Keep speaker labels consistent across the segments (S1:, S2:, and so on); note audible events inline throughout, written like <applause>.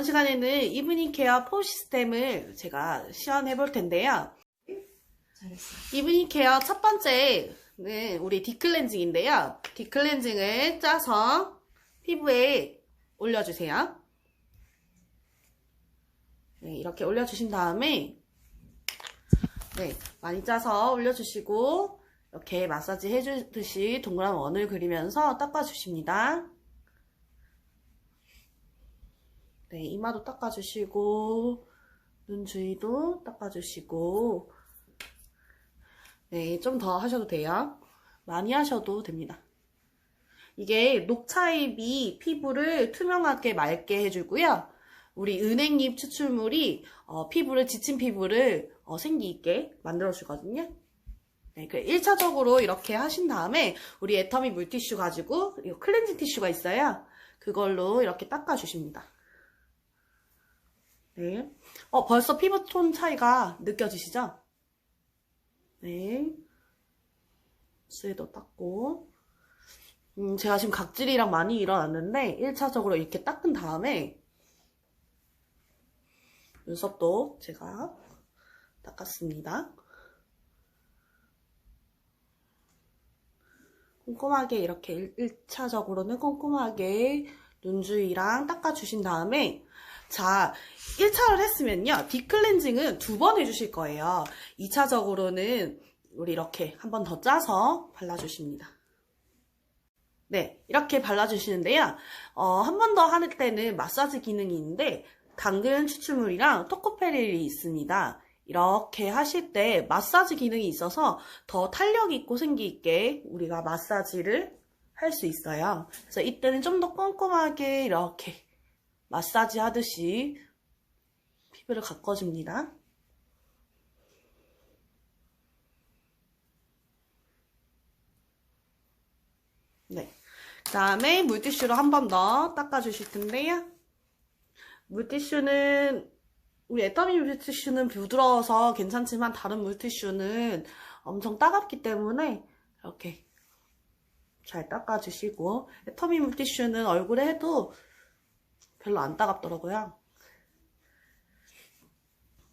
S1: 이번 시간에는 이브닝 케어 포 시스템을 제가 시연해 볼 텐데요.
S2: 잘했어.
S1: 이브닝 케어 첫 번째는 우리 딥클렌징인데요. 딥클렌징을 짜서 피부에 올려주세요. 네, 이렇게 올려주신 다음에 네, 많이 짜서 올려주시고 이렇게 마사지 해주듯이 동그란 원을 그리면서 닦아주십니다. 네, 이마도 닦아주시고 눈 주위도 닦아주시고 네, 좀 더 하셔도 돼요. 많이 하셔도 됩니다. 이게 녹차잎이 피부를 투명하게 맑게 해주고요. 우리 은행잎 추출물이 어, 피부를 지친 피부를 어, 생기 있게 만들어주거든요. 네, 그 1차적으로 이렇게 하신 다음에 우리 애터미 물티슈 가지고 이거 클렌징 티슈가 있어요. 그걸로 이렇게 닦아주십니다. 네. 어, 벌써 피부톤 차이가 느껴지시죠? 네. 쇠도 닦고. 음, 제가 지금 각질이랑 많이 일어났는데, 1차적으로 이렇게 닦은 다음에, 눈썹도 제가 닦았습니다. 꼼꼼하게 이렇게 1 차적으로는 꼼꼼하게 눈 주위랑 닦아주신 다음에, 자, 1차를 했으면요. 딥클렌징은 두 번 해주실 거예요. 2차적으로는 우리 이렇게 한 번 더 짜서 발라주십니다. 네, 이렇게 발라주시는데요. 어, 한 번더할 때는 마사지 기능이 있는데, 당근 추출물이랑 토코페릴이 있습니다. 이렇게 하실 때 마사지 기능이 있어서 더 탄력 있고 생기 있게 우리가 마사지를 할 수 있어요. 그래서 이때는 좀 더 꼼꼼하게 이렇게 마사지 하듯이 피부를 가꿔줍니다. 네. 그 다음에 물티슈로 한 번 더 닦아주실 텐데요. 물티슈는, 우리 애터미 물티슈는 부드러워서 괜찮지만 다른 물티슈는 엄청 따갑기 때문에 이렇게 잘 닦아주시고, 애터미 물티슈는 얼굴에 해도 별로 안 따갑더라고요.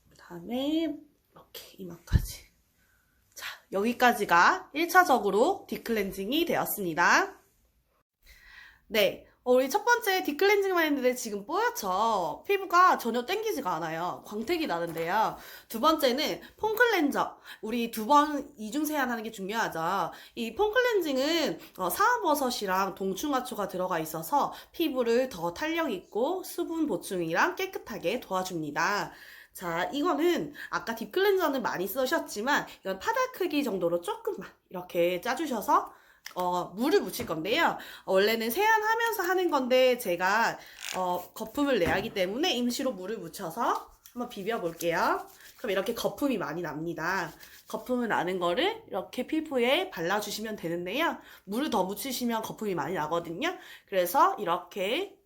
S1: 그 다음에 이렇게 이마까지. 자, 여기까지가 1차적으로 딥클렌징이 되었습니다. 네. 어, 우리 첫 번째 딥클렌징만 했는데 지금 뽀얗죠? 피부가 전혀 땡기지가 않아요. 광택이 나는데요. 두 번째는 폼클렌저. 우리 두 번 이중 세안하는 게 중요하죠. 이 폼클렌징은 어, 사과버섯이랑 동충하초가 들어가 있어서 피부를 더 탄력 있고 수분 보충이랑 깨끗하게 도와줍니다. 자, 이거는 아까 딥클렌저는 많이 쓰셨지만 이건 파다 크기 정도로 조금만 이렇게 짜주셔서 어, 물을 묻힐 건데요. 어, 원래는 세안하면서 하는 건데 제가 어, 거품을 내야 하기 때문에 임시로 물을 묻혀서 한번 비벼 볼게요. 그럼 이렇게 거품이 많이 납니다. 거품을 나는 거를 이렇게 피부에 발라주시면 되는데요. 물을 더 묻히시면 거품이 많이 나거든요. 그래서 이렇게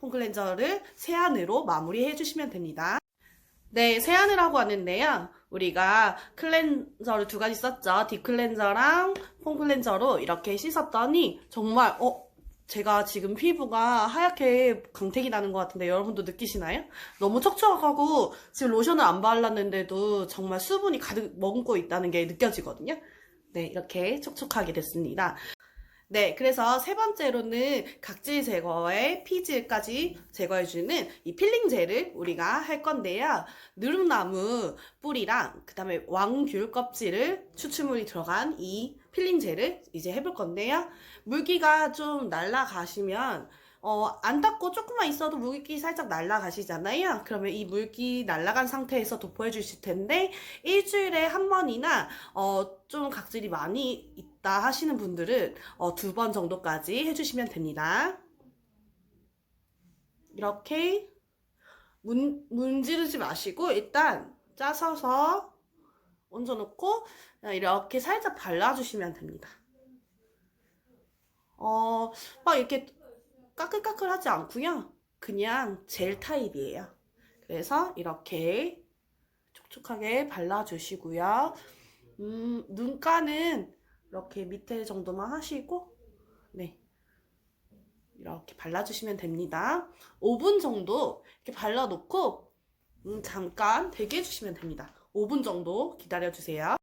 S1: 폼클렌저를 세안으로 마무리해 주시면 됩니다. 네, 세안을 하고 왔는데요. 우리가 클렌저를 두 가지 썼죠. 딥클렌저랑 폼클렌저로 이렇게 씻었더니 정말 어 제가 지금 피부가 하얗게 광택이 나는 것 같은데 여러분도 느끼시나요? 너무 촉촉하고 지금 로션을 안 발랐는데도 정말 수분이 가득 머금고 있다는 게 느껴지거든요. 네, 이렇게 촉촉하게 됐습니다. 네, 그래서 세 번째로는 각질 제거에 피질까지 제거해주는 이 필링 젤을 우리가 할 건데요. 누룩나무 뿌리랑 그 다음에 왕귤 껍질을 추출물이 들어간 이 필링 젤을 이제 해볼 건데요. 물기가 좀 날아가시면 어, 안 닦고 조금만 있어도 물기 살짝 날아가시잖아요. 그러면 이 물기 날아간 상태에서 도포해 주실 텐데 일주일에 한 번이나 어, 좀 각질이 많이 있다 하시는 분들은 어, 두 번 정도까지 해주시면 됩니다. 이렇게 문, 문지르지 마시고 일단 짜서서 얹어놓고 그냥 이렇게 살짝 발라주시면 됩니다. 어, 막 이렇게 까끌까끌 하지 않고요. 그냥 젤 타입이에요. 그래서 이렇게 촉촉하게 발라주시고요. 음, 눈가는 이렇게 밑에 정도만 하시고, 네. 이렇게 발라주시면 됩니다. 5분 정도 이렇게 발라놓고 음, 잠깐 대기 해주시면 됩니다. 5분 정도 기다려주세요.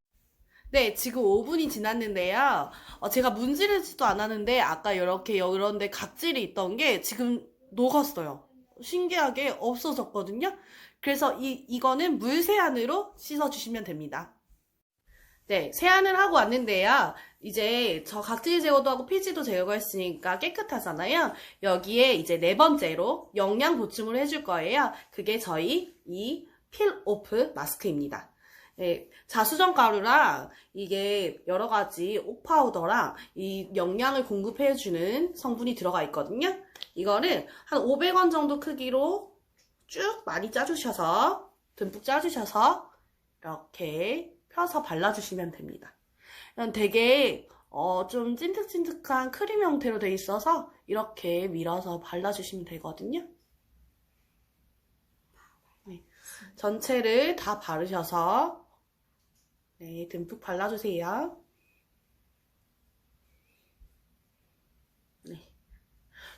S1: 네, 지금 5분이 지났는데요. 어, 제가 문지르지도 않았는데 아까 이렇게 이런데 각질이 있던 게 지금 녹았어요. 신기하게 없어졌거든요. 그래서 이, 이거는 물 세안으로 씻어주시면 됩니다. 네, 세안을 하고 왔는데요. 이제 저 각질 제거도 하고 피지도 제거했으니까 깨끗하잖아요. 여기에 이제 네 번째로 영양 보충을 해줄 거예요. 그게 저희 이 필 오프 마스크입니다. 네, 자수정 가루랑 이게 여러 가지 옥파우더랑 이 영양을 공급해주는 성분이 들어가 있거든요. 이거를 한 500원 정도 크기로 쭉 많이 짜주셔서 듬뿍 짜주셔서 이렇게 펴서 발라주시면 됩니다. 이건 되게 어, 좀 찐득찐득한 크림 형태로 돼 있어서 이렇게 밀어서 발라주시면 되거든요. 네, 전체를 다 바르셔서 네, 듬뿍 발라주세요. 네.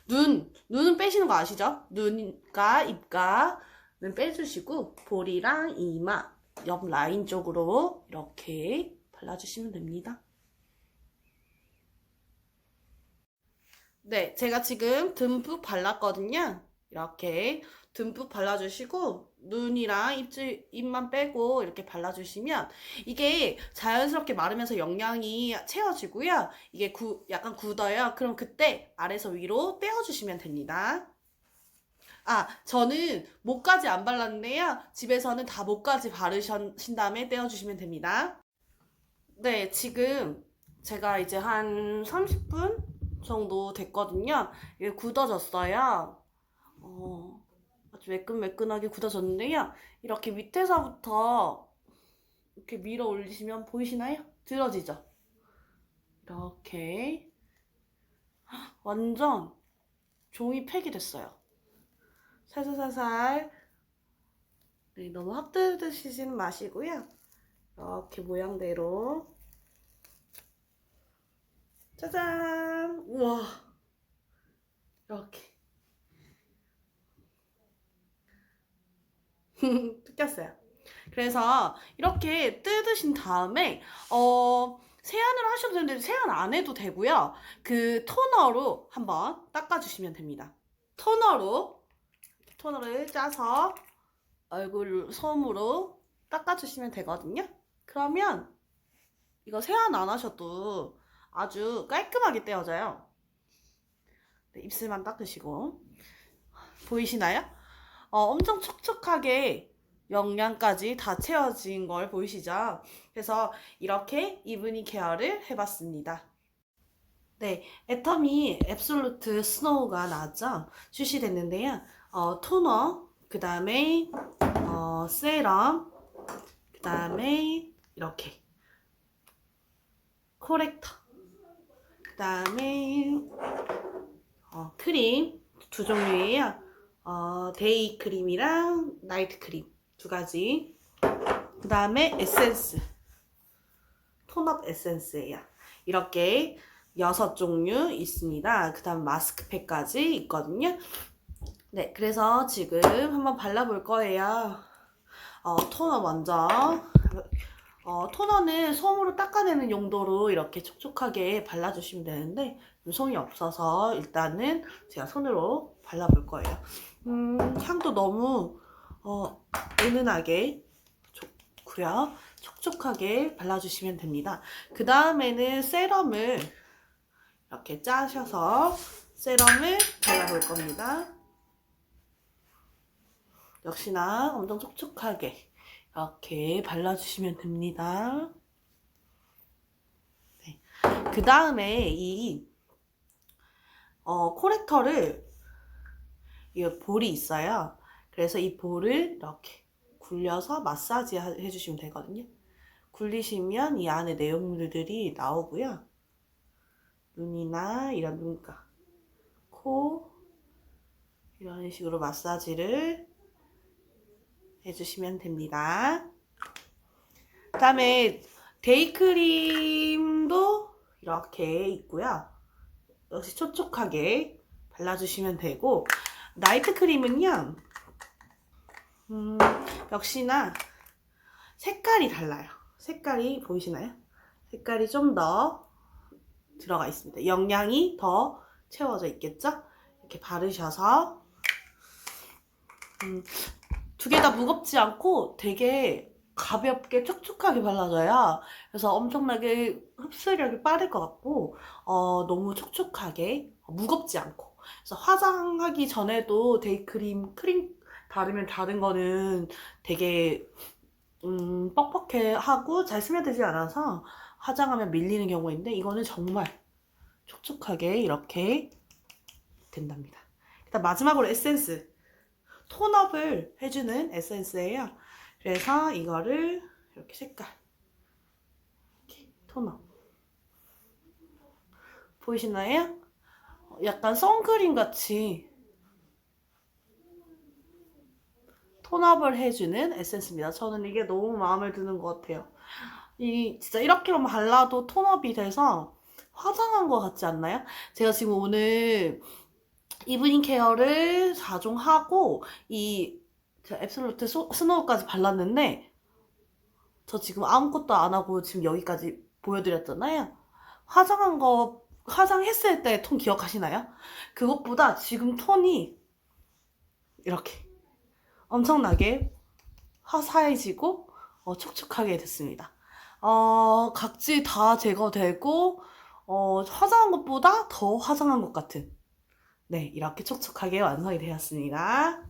S1: 눈, 눈은 빼시는 거 아시죠? 눈과 입가는 빼주시고 볼이랑 이마, 옆 라인 쪽으로 이렇게 발라주시면 됩니다. 네, 제가 지금 듬뿍 발랐거든요. 이렇게 듬뿍 발라주시고 눈이랑 입질, 입만 빼고 이렇게 발라주시면 이게 자연스럽게 마르면서 영양이 채워지고요. 이게 구, 약간 굳어요. 그럼 그때 아래서 위로 떼어주시면 됩니다. 아, 저는 목까지 안 발랐는데요. 집에서는 다 목까지 바르신 다음에 떼어주시면 됩니다. 네, 지금 제가 이제 한 30분 정도 됐거든요. 이게 굳어졌어요. 어, 아주 매끈매끈하게 굳어졌는데요. 이렇게 밑에서부터 이렇게 밀어 올리시면 보이시나요? 들어지죠? 이렇게 완전 종이 팩이 됐어요. 살살살살 네, 너무 확 드시지는 마시고요. 이렇게 모양대로 짜잔! 우와 이렇게 <laughs> 뜯겼어요. 그래서 이렇게 뜯으신 다음에 어 세안을 하셔도 되는데 세안 안 해도 되고요. 그 토너로 한번 닦아주시면 됩니다. 토너로 토너를 짜서 얼굴 솜으로 닦아주시면 되거든요. 그러면 이거 세안 안 하셔도 아주 깔끔하게 떼어져요. 네, 입술만 닦으시고 보이시나요? 어, 엄청 촉촉하게 영양까지 다 채워진 걸 보이시죠? 그래서 이렇게 이브닝 케어를 해봤습니다. 네, 애터미 앱솔루트 스노우가 나왔죠? 출시됐는데요. 어, 토너, 그 다음에 어, 세럼, 그 다음에 이렇게 코렉터, 그 다음에 어, 크림 두 종류예요. 어, 데이 크림이랑 나이트 크림 두 가지. 그 다음에 에센스. 톤업 에센스예요. 이렇게 여섯 종류 있습니다. 그 다음 마스크팩까지 있거든요. 네, 그래서 지금 한번 발라볼 거예요. 어, 토너 먼저. 어, 토너는 솜으로 닦아내는 용도로 이렇게 촉촉하게 발라주시면 되는데 좀 솜이 없어서 일단은 제가 손으로 발라볼 거예요. 음, 향도 너무 어, 은은하게 좋고요. 촉촉하게 발라주시면 됩니다. 그 다음에는 세럼을 이렇게 짜셔서 세럼을 발라볼 겁니다. 역시나 엄청 촉촉하게 이렇게 발라주시면 됩니다. 네. 그 다음에 이 어, 코렉터를 이 볼이 있어요. 그래서 이 볼을 이렇게 굴려서 마사지 하- 해주시면 되거든요. 굴리시면 이 안에 내용물들이 나오고요. 눈이나 이런 눈가, 코 이런 식으로 마사지를 해주시면 됩니다. 그 다음에 데이크림도 이렇게 있고요. 역시 촉촉하게 발라주시면 되고 나이트 크림은요. 음, 역시나 색깔이 달라요. 색깔이 보이시나요? 색깔이 좀 더 들어가 있습니다. 영양이 더 채워져 있겠죠? 이렇게 바르셔서 음, 두 개 다 무겁지 않고 되게 가볍게 촉촉하게 발라져야 그래서 엄청나게 흡수력이 빠를 것 같고 어, 너무 촉촉하게 무겁지 않고 그래서 화장하기 전에도 데이크림 크림 바르면 다른 거는 되게 음, 뻑뻑해 하고 잘 스며들지 않아서 화장하면 밀리는 경우가 있는데 이거는 정말 촉촉하게 이렇게 된답니다. 일단 마지막으로 에센스 톤업을 해주는 에센스예요. 그래서 이거를 이렇게 색깔 이렇게 톤업 보이시나요? 약간 선크림 같이 톤업을 해주는 에센스입니다. 저는 이게 너무 마음에 드는 것 같아요. 이 진짜 이렇게만 발라도 톤업이 돼서 화장한 것 같지 않나요? 제가 지금 오늘 이브닝 케어를 4종 하고 이 제가 앱솔루트 소- 스노우까지 발랐는데 저 지금 아무것도 안 하고 지금 여기까지 보여드렸잖아요. 화장한 거 화장했을 때 톤 기억하시나요? 그것보다 지금 톤이 이렇게 엄청나게 화사해지고 어, 촉촉하게 됐습니다. 어, 각질 다 제거되고 어, 화장한 것보다 더 화장한 것 같은 네, 이렇게 촉촉하게 완성이 되었습니다.